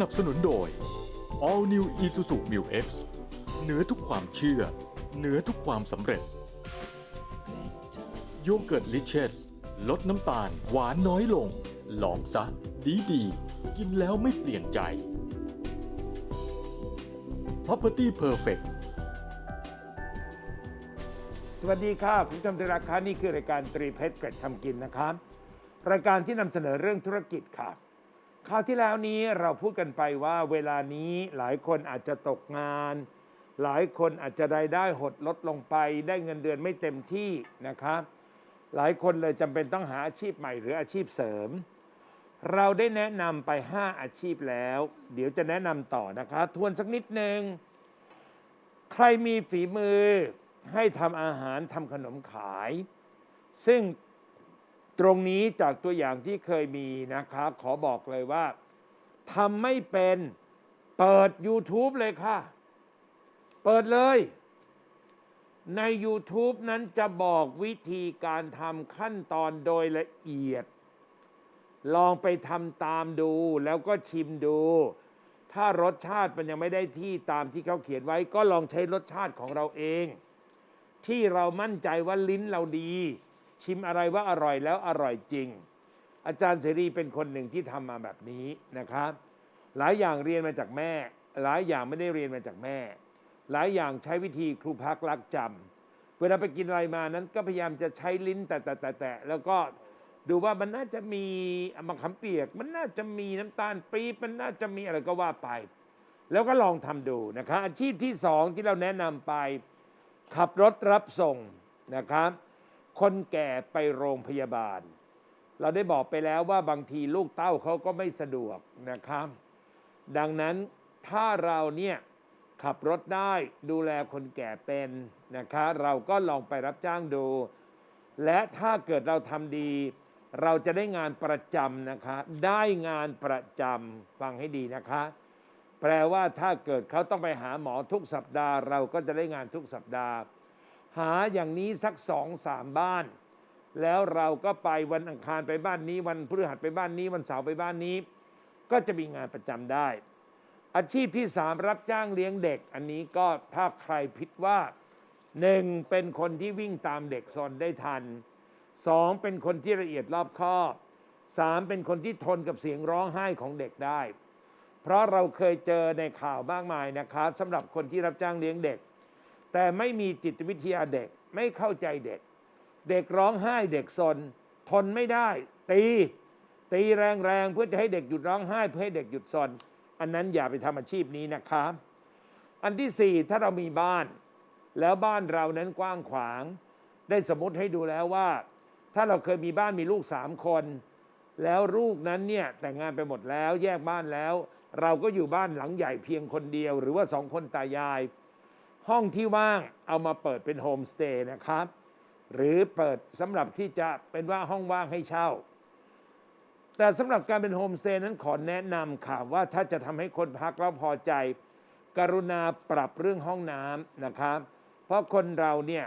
นับสนุนโดย All New Isuzu Mu X เหนือทุกความเชื่อ เหนือทุกความสำเร็จ โยเกิร์ตลิเชสลดน้ำตาลหวานน้อยลง ลองซะ ดีดีๆกินแล้วไม่เปลี่ยนใจ Property Perfect สวัสดีค่ะ คุณผู้ชมที่รักค่ะนี่คือรายการตรีเพชรเกร็ดทำกินนะครับ รายการที่นำเสนอเรื่องธุรกิจค่ะ คราวที่แล้วนี้เราพูดกันไปว่าเวลานี้หลายคนอาจจะตกงาน หลายคนอาจจะรายได้หดลดลงไป ได้เงินเดือนไม่เต็มที่นะครับ หลายคนเลยจำเป็นต้องหาอาชีพใหม่หรืออาชีพเสริม เราได้แนะนำไป 5 อาชีพแล้ว เดี๋ยวจะแนะนำต่อนะคะ ทวนสักนิดหนึ่งใครมีฝีมือให้ทำอาหารทำขนมขาย ซึ่ง ตรงนี้จากตัวอย่างที่เคยมีนะคะ ขอบอกเลยว่าทำไม่เป็นเปิด YouTube เลยค่ะ เปิดเลย ใน YouTube นั้นจะบอกวิธีการทำขั้นตอนโดยละเอียด ลองไปทำตามดูแล้วก็ชิมดู ถ้ารสชาติมันยังไม่ได้ที่ตามที่เขาเขียนไว้ ก็ลองใช้รสชาติของเราเอง ที่เรามั่นใจว่าลิ้นเราดี ชิมอะไรว่าอร่อยแล้วอร่อยจริง อาจารย์เสรีเป็นคนหนึ่งที่ทำมาแบบนี้นะครับ หลายอย่างเรียนมาจากแม่ หลายอย่างไม่ได้เรียนมาจากแม่ หลายอย่างใช้วิธีครูพักรักจำเวลาไปกินอะไรมานั้นก็พยายามจะใช้ลิ้นแต่แต่แต่แต่แล้วก็ดูว่ามันน่าจะมีมะขามเปียก มันน่าจะมีน้ำตาลปี๊บมันน่าจะมีอะไรก็ว่าไป แล้วก็ลองทำดูนะครับอาชีพที่สองที่เราแนะนำไป ขับรถรับส่งนะครับ คนแก่ไปโรงพยาบาล เราได้บอกไปแล้วว่าบางทีลูกเต้าเขาก็ไม่สะดวกนะครับ ดังนั้นถ้าเราเนี่ยขับรถได้ดูแลคนแก่เป็นนะคะเราก็ลองไปรับจ้างดู และถ้าเกิดเราทำดี เราจะได้งานประจำนะคะ ได้งานประจำฟังให้ดีนะคะ แปลว่าถ้าเกิดเขาต้องไปหาหมอทุกสัปดาห์ เราก็จะได้งานทุกสัปดาห์ หาอย่างนี้สักสองสามบ้าน แล้วเราก็ไปวันอังคารไปบ้านนี้ วันพฤหัสไปบ้านนี้ วันเสาร์ไปบ้านนี้ ก็จะมีงานประจำได้ อาชีพที่สามรับจ้างเลี้ยงเด็ก อันนี้ก็ถ้าใครพิดว่าหนึ่งเป็นคนที่วิ่งตามเด็กซนได้ทันสองเป็นคนที่ละเอียดรอบคอบสามเป็นคนที่ทนกับเสียงร้องไห้ของเด็กได้ เพราะเราเคยเจอในข่าวมากมายนะคะสำหรับคนที่รับจ้างเลี้ยงเด็ก แต่ไม่มีจิตวิทยาเด็กไม่เข้าใจเด็ก เด็กร้องไห้เด็กซนทนไม่ได้ ตี ตีแรงๆเพื่อจะให้เด็กหยุดร้องไห้ เพื่อให้เด็กหยุดซนอันนั้นอย่าไปทำอาชีพนี้นะครับ อันที่สี่ถ้าเรามีบ้าน แล้วบ้านเรานั้นกว้างขวาง ได้สมมติให้ดูแล้วว่า ถ้าเราเคยมีบ้านมีลูกสามคน แล้วลูกนั้นเนี่ยแต่งงานไปหมดแล้วแยกบ้านแล้ว เราก็อยู่บ้านหลังใหญ่เพียงคนเดียว หรือว่าสองคนตายาย ห้องที่ว่างเอามาเปิดเป็นโฮมสเตย์นะครับ หรือเปิดสำหรับที่จะเป็นว่าห้องว่างให้เช่า แต่สำหรับการเป็นโฮมสเตย์นั้นขอแนะนำค่ะว่าถ้าจะทำให้คนพักแล้วพอใจ กรุณาปรับเรื่องห้องน้ำนะครับ เพราะคนเราเนี่ย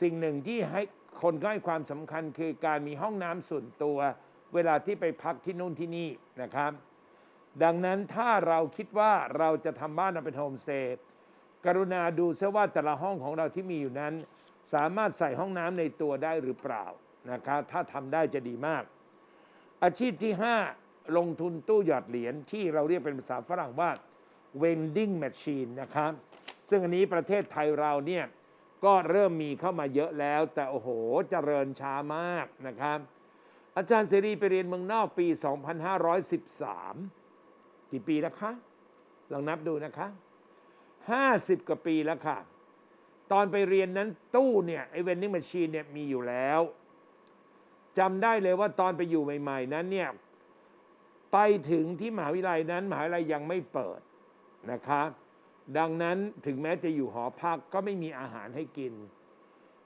สิ่งหนึ่งที่ให้คนก็ให้ความสำคัญคือการมีห้องน้ำส่วนตัว เวลาที่ไปพักที่นู่นที่นี่นะครับ ดังนั้นถ้าเราคิดว่าเราจะทำบ้านเราเป็นโฮมสเตย์ กรุณาดูซะว่าแต่ละห้องของเราที่มีอยู่นั้น สามารถใส่ห้องน้ำในตัวได้หรือเปล่านะครับถ้าทำได้จะดีมาก อาชีพที่ 5 ลงทุนตู้หยอดเหรียญที่เราเรียกเป็นภาษาฝรั่งว่า vending machine นะครับซึ่งอันนี้ประเทศไทยเราเนี่ยก็เริ่มมีเข้ามาเยอะแล้ว แต่โอ้โหเจริญช้ามากนะครับ อาจารย์เสรีไปเรียนเมืองนอกปี 2513 กี่ปีแล้วคะ ลองนับดูนะคะ 50 กว่าปีแล้วค่ะ ตอนไปเรียนนั้นตู้เนี่ยไอ้ vending machine เนี่ยมีอยู่แล้วจำได้เลยว่าตอนไปอยู่ใหม่ ๆ นั้นเนี่ยไปถึงที่มหาวิทยาลัยนั้น มหาวิทยาลัยยังไม่เปิดนะคะดังนั้นถึงแม้จะอยู่หอพักก็ไม่มีอาหารให้กิน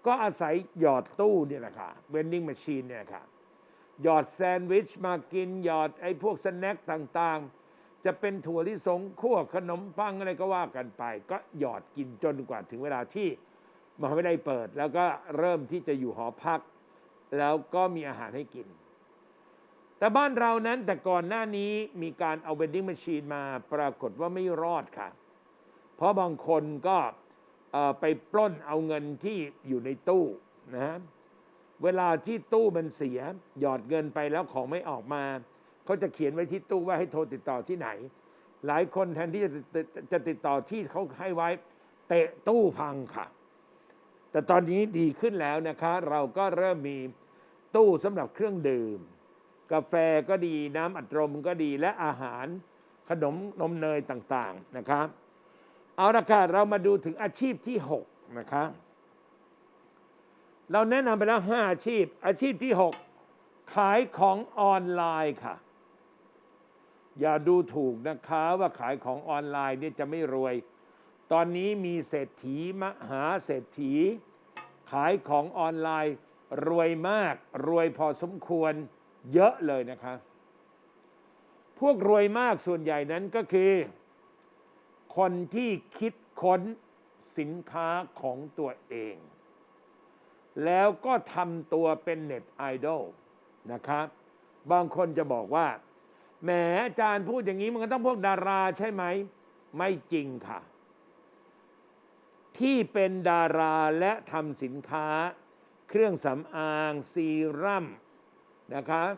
ก็อาศัยหยอดตู้เนี่ยแหละค่ะ vending machine เนี่ยค่ะหยอดแซนด์วิชมากิน หยอดไอ้พวกสแน็คต่างๆ จะเป็นถั่วลิสงคั่วขนมปังอะไรก็ว่ากันไป ก็หยอดกินจนกว่าถึงเวลาที่มหาวิทยาลัยเปิด แล้วก็เริ่มที่จะอยู่หอพัก แล้วก็มีอาหารให้กิน แต่บ้านเรานั้นแต่ก่อนหน้านี้มีการเอาเ e นดิ้ง a ม h ชีนมาปรากฏว่าไม่รอดค่ะ เพราะบางคนก็ไปปล้นเอาเงินที่อยู่ในตู้นะฮะเวลาที่ตู้มันเสีย หยอดเงินไปแล้วของไม่ออกมา เขาจะเขียนไว้ที่ตู้ว่าให้โทรติดต่อที่ไหน หลายคนแทนที่จะจะจะติดต่อที่เขาให้ไว้เตะตู้พังค่ะ แต่ตอนนี้ดีขึ้นแล้วนะคะ เราก็เริ่มมีตู้สำหรับเครื่องดื่ม กาแฟก็ดีน้ำอัดลมก็ดีและอาหารขนมนมเนยต่างๆนะครับเอาละค่ะเรามาดูถึงอาชีพที่ 6 นะคะ เราแนะนำไปแล้ว 5 อาชีพ อาชีพที่ 6 ขายของออนไลน์ค่ะ อย่าดูถูกนะคะว่าขายของออนไลน์เนี่ยจะไม่รวย ตอนนี้มีเศรษฐีมหาเศรษฐี ขายของออนไลน์ รวยมาก รวยพอสมควรเยอะเลยนะคะ พวกรวยมากส่วนใหญ่นั้นก็คือ คนที่คิดค้นสินค้าของตัวเอง แล้วก็ทำตัวเป็นเน็ตไอดอลนะครับบางคนจะบอกว่า แหมอาจารย์พูดอย่างนี้มันก็ต้องพวกดาราใช่ไหม ไม่จริงค่ะ ที่เป็นดาราและทำสินค้า เครื่องสำอาง ซีรั่มนะครับ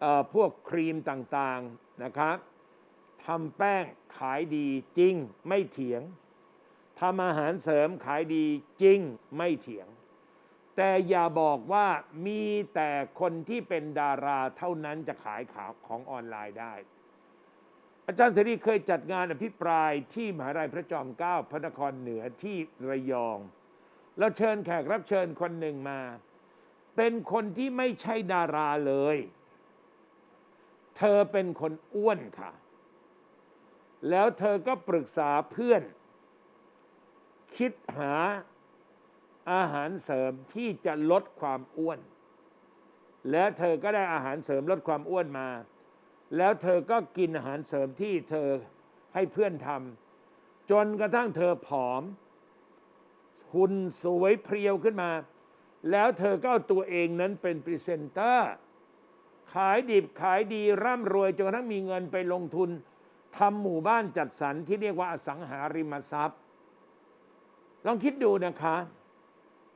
เอ่อพวกครีมต่างๆนะครับทำแป้งขายดีจริงไม่เถียงทำอาหารเสริมขายดีจริงไม่เถียง แต่อย่าบอกว่ามีแต่คนที่เป็นดาราเท่านั้นจะขายขาวของออนไลน์ได้ อาจารย์เสรีเคยจัดงานอภิปรายที่มหาลัยพระจอมเกล้าพระนครเหนือที่ระยองแล้วเชิญแขกรับเชิญคนหนึ่งมา เป็นคนที่ไม่ใช่ดาราเลย เธอเป็นคนอ้วนค่ะ แล้วเธอก็ปรึกษาเพื่อน คิดหา อาหารเสริมที่จะลดความอ้วน และเธอก็ได้อาหารเสริมลดความอ้วนมา แล้วเธอก็กินอาหารเสริมที่เธอให้เพื่อนทำจนกระทั่งเธอผอมหุ่นสวยเพรียวขึ้นมา แล้วเธอก็เอาตัวเองนั้นเป็นพรีเซนเตอร์ ขายดิบขายดีร่ำรวยจนกระทั่งมีเงินไปลงทุนทำหมู่บ้านจัดสรรที่เรียกว่าอสังหาริมทรัพย์ ลองคิดดูนะคะ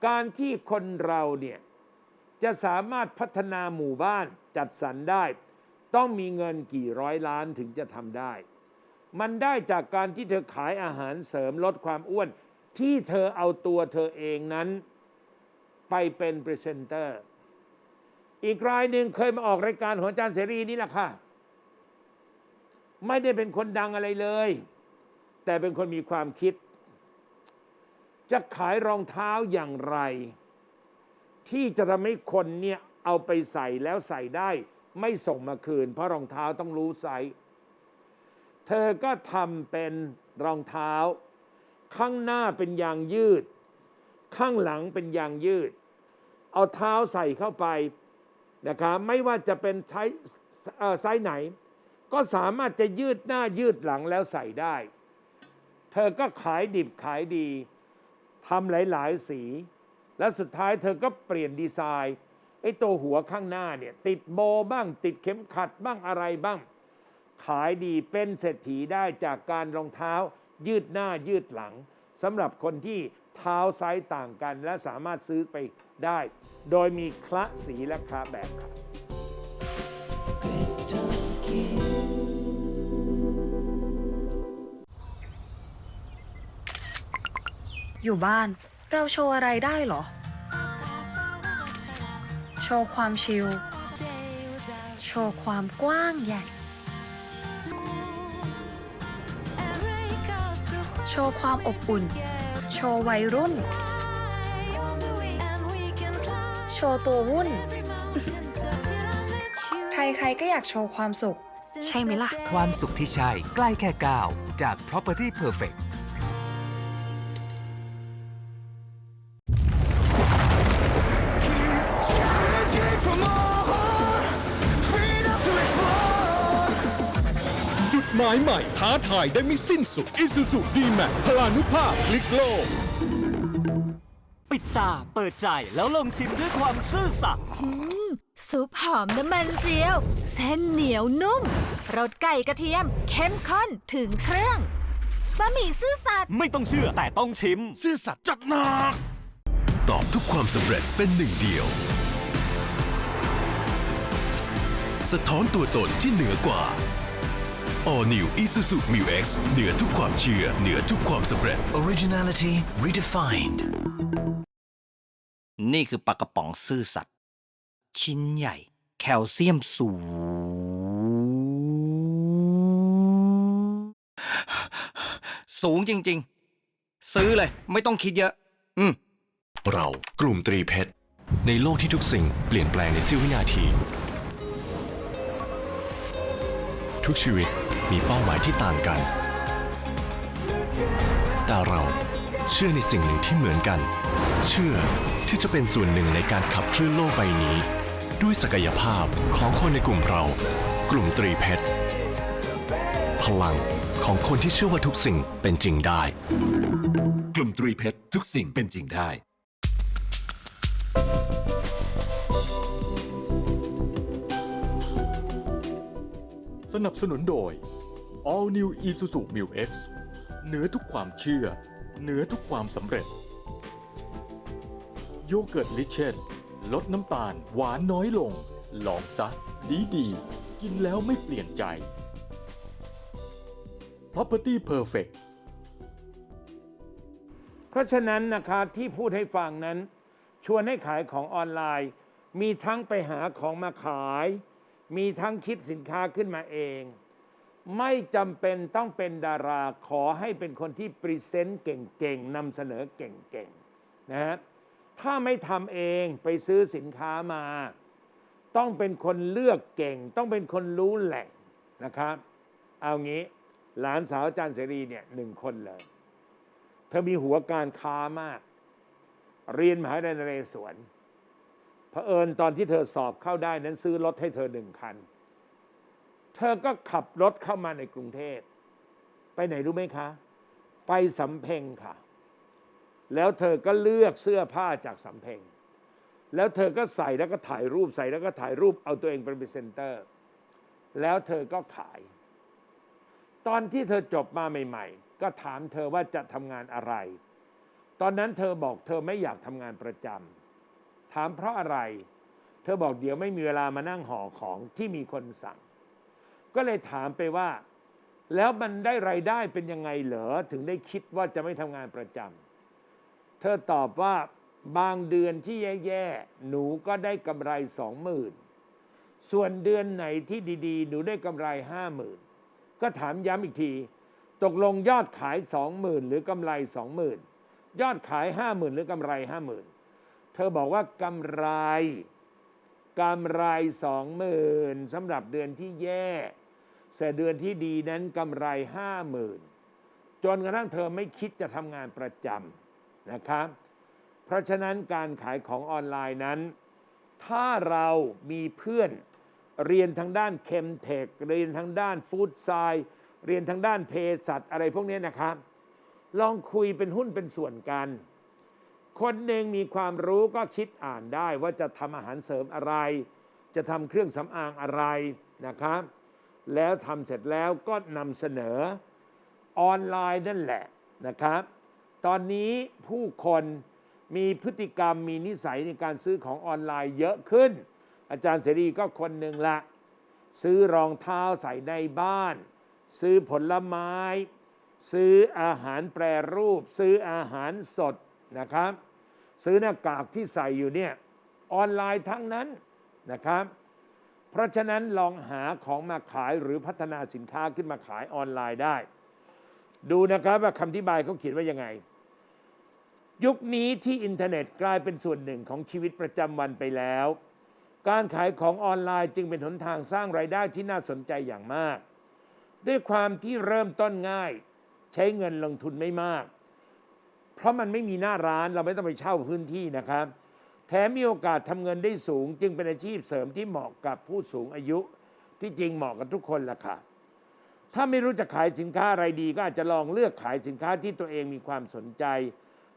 การที่คนเราเนี่ยจะสามารถพัฒนาหมู่บ้านจัดสรรได้ ต้องมีเงินกี่ร้อยล้านถึงจะทำได้ มันได้จากการที่เธอขายอาหารเสริมลดความอ้วน ที่เธอเอาตัวเธอเองนั้น ไปเป็นพรีเซนเตอร์ อีกรายหนึ่งเคยมาออกรายการของอาจารย์เสรีนี่แหละค่ะ ไม่ได้เป็นคนดังอะไรเลย แต่เป็นคนมีความคิด จะขายรองเท้าอย่างไร ที่จะทำให้คนเนี่ยเอาไปใส่แล้วใส่ได้ ไม่ส่งมาคืน เพราะรองเท้าต้องรู้ไซส์เธอก็ทำเป็นรองเท้า ข้างหน้าเป็นยางยืด ข้างหลังเป็นยางยืด เอาเท้าใส่เข้าไปนะครับไม่ว่าจะเป็นใช้ไซส์ไหน ก็สามารถจะยืดหน้ายืดหลังแล้วใส่ได้ เธอก็ขายดิบขายดี ทำหลาย ๆ สี และสุดท้ายเธอก็เปลี่ยนดีไซน์ไอ้ตัวหัวข้างหน้าเนี่ยติดโบบ้าง ติดเข็มขัดบ้างอะไรบ้าง ขายดีเป็นเศรษฐีได้จากการรองเท้า ยืดหน้ายืดหลังสำหรับคนที่เท้าไซส์ต่างกัน และสามารถซื้อไปได้ โดยมีคละสีและคละแบบครับ อยู่บ้าน เราโชว์อะไรได้เหรอ โชว์ความชิล โชว์ความกว้างใหญ่ โชว์ความอบอุ่น โชว์วัยรุ่น โชว์ตัววุ่น ใครๆก็อยากโชว์ความสุข ใช่ไหมล่ะ ความสุขที่ใช่ ใกล้แค่ก้าวจาก Property Perfect หมายใหม่ ท้าทายได้ไม่สิ้นสุด Isuzu D-Max พลานุภาพพลิกโลก ปิดตาเปิดใจแล้วลองชิมด้วยความซื่อสัตย์ซุปหอมน้ำมันเจียว เส้นเหนียวนุ่มรสไก่กระเทียม เข้มข้นถึงเครื่องบะหมี่ซื่อสัตย์ไม่ต้องเชื่อแต่ต้องชิม ซื่อสัตย์จัดหนักตอบทุกความสำเร็จเป็นหนึ่งเดียว สะท้อนตัวตนที่เหนือกว่า All New Isuzu Mu X เหนือทุกความเชื่อ เหนือทุกความสำเร็จ Originality redefined นี่คือปลากระป๋องซื่อสัตย์ชิ้นใหญ่ แคลเซียมสูง สูงจริง ๆ ซื้อเลย ไม่ต้องคิดเยอะ อืม เรากลุ่มตรีเพชร ในโลกที่ทุกสิ่งเปลี่ยนแปลงในเสี้ยววินาที ทุกชีวิต มีเป้าหมายที่ต่างกัน แต่เราเชื่อในสิ่งหนึ่งที่เหมือนกัน เชื่อที่จะเป็นส่วนหนึ่งในการขับเคลื่อนโลกใบนี้ ด้วยศักยภาพของคนในกลุ่มเรา กลุ่มตรีเพชรพลังของคนที่เชื่อว่าทุกสิ่งเป็นจริงได้ กลุ่มตรีเพชรทุกสิ่งเป็นจริงได้ สนับสนุนโดย All New Isuzu Mu X เหนือทุกความเชื่อ เหนือทุกความสำเร็จ โยเกิร์ตลิเชสลดน้ำตาลหวานน้อยลง ลองซะ ดีดีกินแล้วไม่เปลี่ยนใจ Property Perfect เพราะฉะนั้นนะครับที่พูดให้ฟังนั้น ชวนให้ขายของออนไลน์ มีทั้งไปหาของมาขาย มีทั้งคิดสินค้าขึ้นมาเอง ไม่จำเป็นต้องเป็นดาราขอให้เป็นคนที่พรีเซนต์เก่งๆนำเสนอเก่งๆนะฮะถ้าไม่ทำเองไปซื้อสินค้ามา ต้องเป็นคนเลือกเก่ง ต้องเป็นคนรู้แหล่งนะครับ เอางี้หลานสาวอาจารย์เสรีเนี่ยหนึ่งคนเลย เธอมีหัวการค้ามาก เรียนมหาวิทยาลัยนเรศวรเผอิญตอนที่เธอสอบเข้าได้นั้นซื้อรถให้เธอหนึ่งคัน เธอก็ขับรถเข้ามาในกรุงเทพ ไปไหนรู้ไหมคะ ไปสำเพ็งค่ะ แล้วเธอก็เลือกเสื้อผ้าจากสำเพ็ง แล้วเธอก็ใส่แล้วก็ถ่ายรูปใส่แล้วก็ถ่ายรูปเอาตัวเองเป็นพรีเซนเตอร์ แล้วเธอก็ขาย ตอนที่เธอจบมาใหม่ ๆ ก็ถามเธอว่าจะทำงานอะไร ตอนนั้นเธอบอกเธอไม่อยากทำงานประจำถามเพราะอะไร เธอบอกเดี๋ยวไม่มีเวลามานั่งห่อของที่มีคนสั่ง ก็เลยถามไปว่า แล้วมันได้ไรายได้เป็นยังไงเหรอถึงได้คิดว่าจะไม่ทำงานประจำเธอตอบว่าบางเดือนที่แย่ๆหนูก็ได้กำไรสองหมื่นส่วนเดือนไหนที่ดีๆ หนูได้กำไรห้าหมื่นก็ถามย้ำอีกที ตกลงยอดขายสองหมื่นหรือกำไรสองหมื่นยอดขายห้าหมื่นหรือกำไรห้าหมื่นเธอบอกว่ากำไรกำไรสองหมื่นสำหรับเดือนที่แย่ แต่เดือนที่ดีนั้นกำไรห้าหมื่นจนกระทั่งเธอไม่คิดจะทำงานประจำนะครับ เพราะฉะนั้นการขายของออนไลน์นั้น ถ้าเรามีเพื่อนเรียนทางด้านเคมเทคเรียนทางด้านฟู้ดไซเรียนทางด้านเภสัชอะไรพวกนี้นะครับ ลองคุยเป็นหุ้นเป็นส่วนกัน คนหนึ่งมีความรู้ก็คิดอ่านได้ว่าจะทำอาหารเสริมอะไร จะทำเครื่องสำอางอะไรนะครับ แล้วทำเสร็จแล้วก็นำเสนอออนไลน์นั่นแหละนะครับ ตอนนี้ผู้คนมีพฤติกรรมมีนิสัยในการซื้อของออนไลน์เยอะขึ้น อาจารย์เสรีก็คนหนึ่งละ ซื้อรองเท้าใส่ในบ้าน ซื้อผลไม้ ซื้ออาหารแปรรูป ซื้ออาหารสดนะครับ ซื้อหน้ากากที่ใส่อยู่เนี่ยออนไลน์ทั้งนั้นนะครับ เพราะฉะนั้นลองหาของมาขายหรือพัฒนาสินค้าขึ้นมาขายออนไลน์ได้ ดูนะครับว่าคำอธิบายเขาเขียนว่ายังไง ยุคนี้ที่อินเทอร์เน็ตกลายเป็นส่วนหนึ่งของชีวิตประจำวันไปแล้ว การขายของออนไลน์จึงเป็นหนทางสร้างรายได้ที่น่าสนใจอย่างมาก ด้วยความที่เริ่มต้นง่าย ใช้เงินลงทุนไม่มาก เพราะมันไม่มีหน้าร้านเราไม่ต้องไปเช่าพื้นที่นะครับ แถมมีโอกาสทำเงินได้สูง จึงเป็นอาชีพเสริมที่เหมาะกับผู้สูงอายุ ที่จริงเหมาะกับทุกคนล่ะค่ะ ถ้าไม่รู้จะขายสินค้าอะไรดี ก็อาจจะลองเลือกขายสินค้าที่ตัวเองมีความสนใจ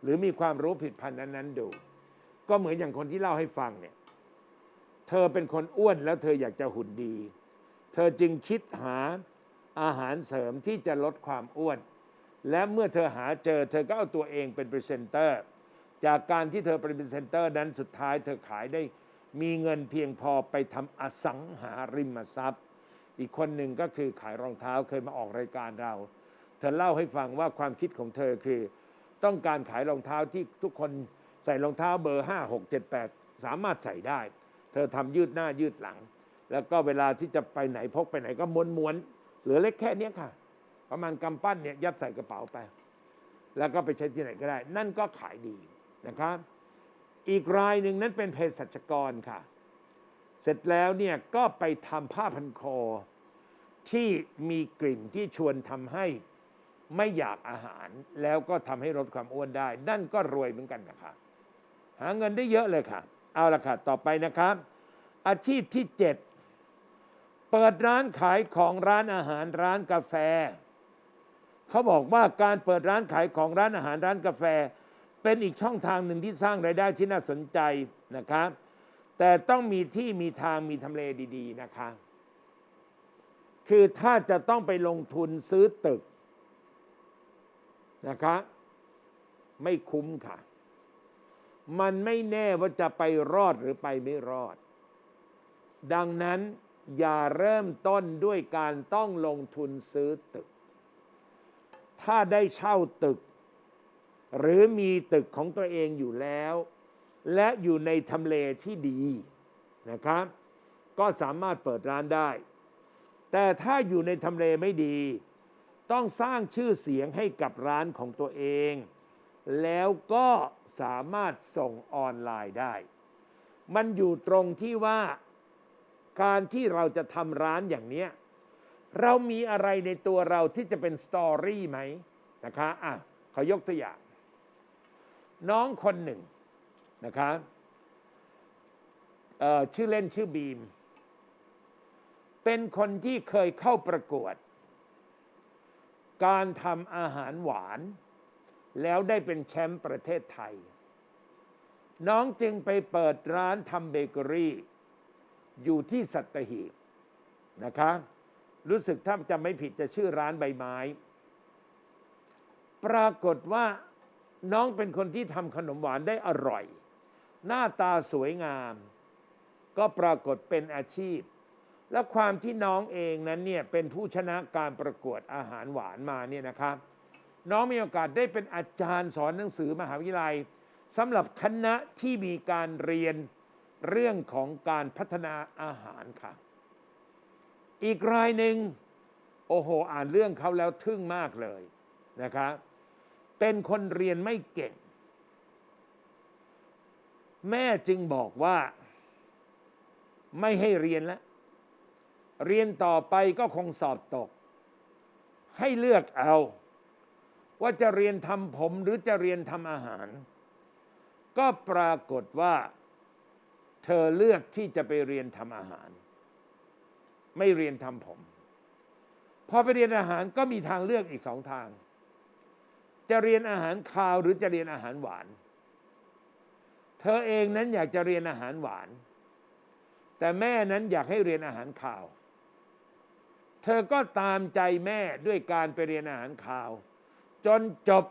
หรือมีความรู้ผิดพันธ์นั้นๆดู ก็เหมือนอย่างคนที่เล่าให้ฟังเนี่ยเธอเป็นคนอ้วนแล้วเธออยากจะหุ่นดี เธอจึงคิดหาอาหารเสริมที่จะลดความอ้วน และเมื่อเธอหาเจอ เธอก็เอาตัวเองเป็นพรีเซนเตอร์ จากการที่เธอเป็นพรีเซนเตอร์นั้นสุดท้ายเธอขายได้มีเงินเพียงพอไปทำอสังหาริมทรัพย์ อีกคนหนึ่งก็คือขายรองเท้าเคยมาออกรายการเรา เธอเล่าให้ฟังว่าความคิดของเธอคือ ต้องการขายรองเท้าที่ทุกคนใส่รองเท้าเบอร์ 5 6 7 8 สามารถใส่ได้ เธอทำยืดหน้ายืดหลัง แล้วก็เวลาที่จะไปไหนพกไปไหนก็ม้วนม้วนๆเหลือเล็กแค่นี้ค่ะ ประมาณกำปั้นเนี่ยยัดใส่กระเป๋าไป แล้วก็ไปใช้ที่ไหนก็ได้ นั่นก็ขายดี นะครับ อีกรายหนึ่งนั้นเป็นเภสัชกรค่ะ เสร็จแล้วเนี่ยก็ไปทำผ้าพันคอ ที่มีกลิ่นที่ชวนทำให้ไม่อยากอาหาร แล้วก็ทำให้ลดความอ้วนได้ นั่นก็รวยเหมือนกันนะคะหาเงินได้เยอะเลยค่ะ เอาละค่ะ ต่อไปนะครับ อาชีพที่ 7 เปิดร้านขายของร้านอาหารร้านกาแฟ เขาบอกว่าการเปิดร้านขายของร้านอาหารร้านกาแฟ เป็นอีกช่องทางหนึ่งที่สร้างรายได้ที่น่าสนใจนะครับแต่ต้องมีที่มีทางมีทำเลดีๆนะคะ คือถ้าจะต้องไปลงทุนซื้อตึกนะคะไม่คุ้มค่ะ มันไม่แน่ว่าจะไปรอดหรือไปไม่รอด ดังนั้นอย่าเริ่มต้นด้วยการต้องลงทุนซื้อตึก ถ้าได้เช่าตึก หรือมีตึกของตัวเองอยู่แล้ว และอยู่ในทำเลที่ดีนะครับ ก็สามารถเปิดร้านได้ แต่ถ้าอยู่ในทำเลไม่ดี ต้องสร้างชื่อเสียงให้กับร้านของตัวเอง แล้วก็สามารถส่งออนไลน์ได้ มันอยู่ตรงที่ว่าการที่เราจะทำร้านอย่างเนี้ยเรามีอะไรในตัวเราที่จะเป็นสตอรี่ไหมนะคะอะขอยกตัวอย่าง น้องคนหนึ่งนะคะชื่อเล่นชื่อบีม เป็นคนที่เคยเข้าประกวด การทำอาหารหวาน แล้วได้เป็นแชมป์ประเทศไทย น้องจึงไปเปิดร้านทำเบเกอรี่ อยู่ที่สัตหีบนะคะรู้สึกถ้าจำไม่ผิดจะชื่อร้านใบไม้ ปรากฏว่า น้องเป็นคนที่ทำขนมหวานได้อร่อย หน้าตาสวยงาม ก็ปรากฏเป็นอาชีพ และความที่น้องเองนั้นเนี่ยเป็นผู้ชนะการประกวดอาหารหวานมาเนี่ยนะครับน้องมีโอกาสได้เป็นอาจารย์สอนหนังสือมหาวิทยาลัยสำหรับคณะที่มีการเรียนเรื่องของการพัฒนาอาหารค่ะ อีกรายหนึ่งโอ้โห อ่านเรื่องเขาแล้วทึ่งมากเลยนะครับ เป็นคนเรียนไม่เก่ง แม่จึงบอกว่า ไม่ให้เรียนแล้ว เรียนต่อไปก็คงสอบตก ให้เลือกเอา ว่าจะเรียนทำผมหรือจะเรียนทำอาหาร ก็ปรากฏว่า เธอเลือกที่จะไปเรียนทำอาหาร ไม่เรียนทำผม พอไปเรียนอาหารก็มีทางเลือกอีกสองทาง จะเรียนอาหารคาวหรือจะเรียนอาหารหวาน เธอเองนั้นอยากจะเรียนอาหารหวาน แต่แม่นั้นอยากให้เรียนอาหารคาว เธอก็ตามใจแม่ด้วยการไปเรียนอาหารคาว จนจบ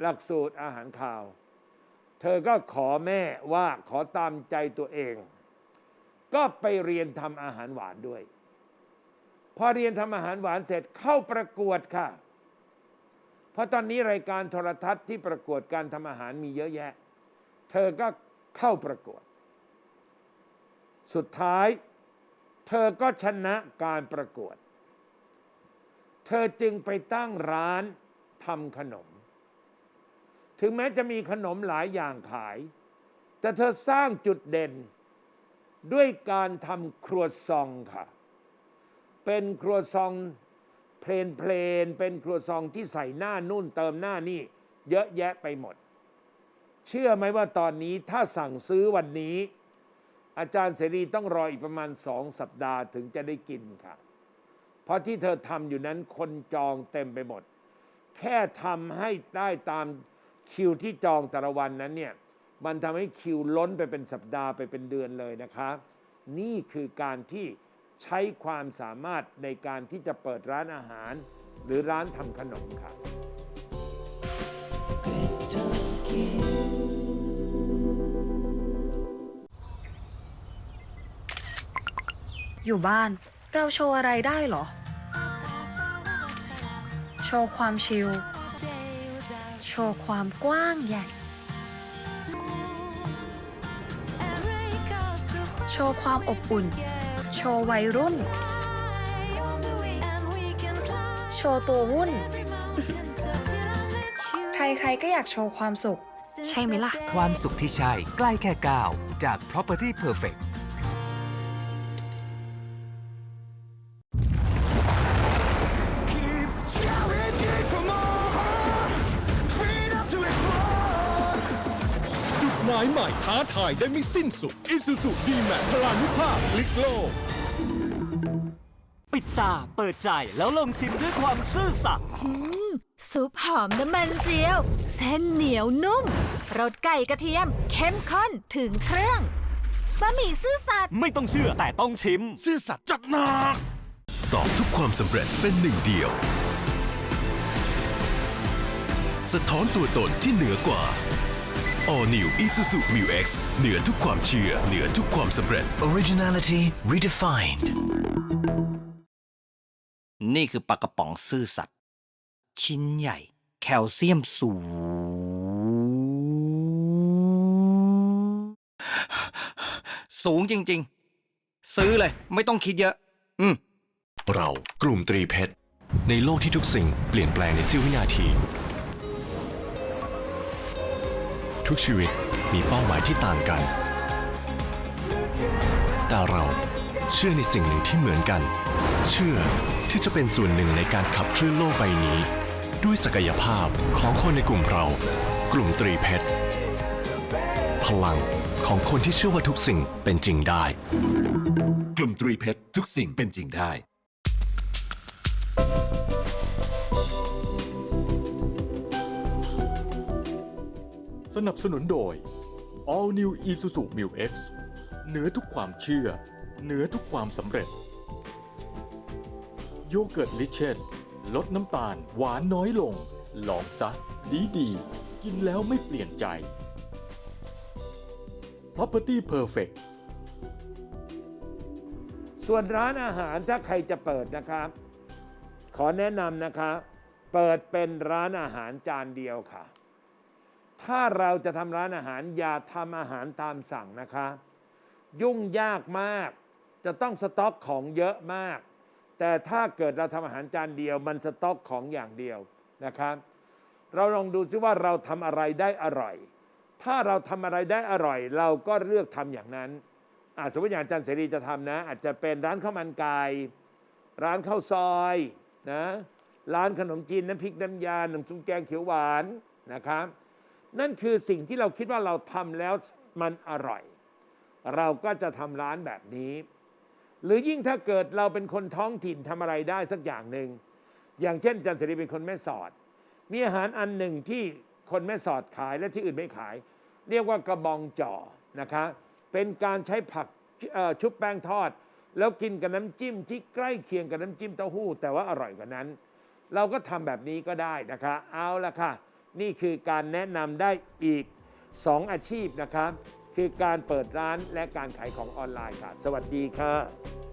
หลักสูตรอาหารคาว เธอก็ขอแม่ว่าขอตามใจตัวเอง ก็ไปเรียนทำอาหารหวานด้วย พอเรียนทำอาหารหวานเสร็จเข้าประกวดค่ะ ราะตอนนี้รายการโทรทัศน์ที่ประกวดการทำอาหารมีเยอะแยะ เธอก็เข้าประกวด สุดท้าย เธอก็ชนะการประกวด เธอจึงไปตั้งร้านทำขนม ถึงแม้จะมีขนมหลายอย่างขาย แต่เธอสร้างจุดเด่น ด้วยการทำครัวซองค่ะ เป็นครัวซอง ลนเพลนๆเป็นครัวซองที่ใส่หน้านุ่นเติมหน้านี่ เยอะแยะไปหมด เชื่อไหมว่าตอนนี้ถ้าสั่งซื้อวันนี้ อาจารย์เสรีต้องรออีกประมาณสองสัปดาห์ถึงจะได้กินค่ะ เพราะที่เธอทำอยู่นั้นคนจองเต็มไปหมด แค่ทำให้ได้ตามคิวที่จองแต่ละวันนั้นเนี่ยมันทำให้คิวล้นไปเป็นสัปดาห์ไปเป็นเดือนเลยนะคะ นี่คือการที่ ใช้ความสามารถในการที่จะเปิดร้านอาหาร หรือร้านทำขนมครับอยู่บ้านเราโชว์อะไรได้เหรอ โชว์ความชิล โชว์ความกว้างใหญ่ โชว์ความอบอุ่น โชว์วัยรุ่น โชว์ตัววุ่น ใครๆก็อยากโชว์ความสุข ใช่ไหมล่ะ ความสุขที่ใช่ใกล้แค่ก้าวจาก Property Perfect ท้าทายได้ไม่สิ้นสุด Isuzu D-Max พลานุภาพพลิกโลก ปิดตาเปิดใจแล้วลองชิมด้วยความซื่อสัตย์ ซุปหอมน้ำมันเจียว เส้นเหนียวนุ่มรสไก่กระเทียม เข้มข้นถึงเครื่องบะหมี่ซื่อสัตย์ ไม่ต้องเชื่อแต่ต้องชิม ซื่อสัตย์จัดหนัก ตอบทุกความสำเร็จเป็นหนึ่งเดียว สะท้อนตัวตนที่เหนือกว่า All New Isuzu Mu X เหนือทุกความเชื่อ เหนือทุกความสำเร็จ Originality redefined. นี่คือปลากระป๋องซื่อสัตย์ชิ้นใหญ่ แคลเซียมสูง สูงจริง ๆ ซื้อเลย ไม่ต้องคิดเยอะ อืม เรากลุ่มตรีเพชร ในโลกที่ทุกสิ่งเปลี่ยนแปลงในเสี้ยววินาที ทุกชีวิตมีเป้าหมายที่ต่างกัน แต่เราเชื่อในสิ่งหนึ่งที่เหมือนกัน เชื่อที่จะเป็นส่วนหนึ่งในการขับเคลื่อนโลกใบนี้ ด้วยศักยภาพของคนในกลุ่มเรา กลุ่มตรีเพชรพลังของคนที่เชื่อว่าทุกสิ่งเป็นจริงได้ กลุ่มตรีเพชรทุกสิ่งเป็นจริงได้ นับสนุนโดย All New Isuzu Mu X เหนือทุกความเชื่อ เหนือทุกความสำเร็จ โยเกิร์ตลิเชสลดน้ำตาลหวานน้อยลง ลองซะ ดีดีๆกินแล้วไม่เปลี่ยนใจ Property Perfect ส่วนร้านอาหารถ้าใครจะเปิดนะครับ ขอแนะนำนะคะ เปิดเป็นร้านอาหารจานเดียวค่ะ ถ้าเราจะทำร้านอาหารอย่าทำอาหารตามสั่งนะคะ ยุ่งยากมาก จะต้องสต็อกของเยอะมาก แต่ถ้าเกิดเราทำอาหารจานเดียว มันสต็อกของอย่างเดียวนะครับ เราลองดูซิว่าเราทำอะไรได้อร่อย ถ้าเราทำอะไรได้อร่อย เราก็เลือกทำอย่างนั้นอาสมมติอย่างอาจารย์เสรีจะทำนะ อาจจะเป็นร้านข้าวมันไก่ร้านข้าวซอยนะร้านขนมจีนน้ำพริกน้ำยาหนึ่งซุปแกงเขียวหวานนะครับ นั่นคือสิ่งที่เราคิดว่าเราทำแล้วมันอร่อย เราก็จะทำร้านแบบนี้ หรือยิ่งถ้าเกิดเราเป็นคนท้องถิ่นทำอะไรได้สักอย่างหนึ่งอย่างเช่นจันเสรีเป็นคนแม่สอด มีอาหารอันหนึ่งที่คนแม่สอดขายและที่อื่นไม่ขาย เรียกว่ากระบองจ่อนะคะเป็นการใช้ผักชุบแป้งทอด แล้วกินกับน้ำจิ้มที่ใกล้เคียงกับน้ำจิ้มเต้าหู้ แต่ว่าอร่อยกว่านั้น เราก็ทำแบบนี้ก็ได้นะคะ เอาละค่ะ นี่คือการแนะนำได้อีก 2 อาชีพนะครับ คือการเปิดร้านและการขายของออนไลน์ค่ะ สวัสดีค่ะ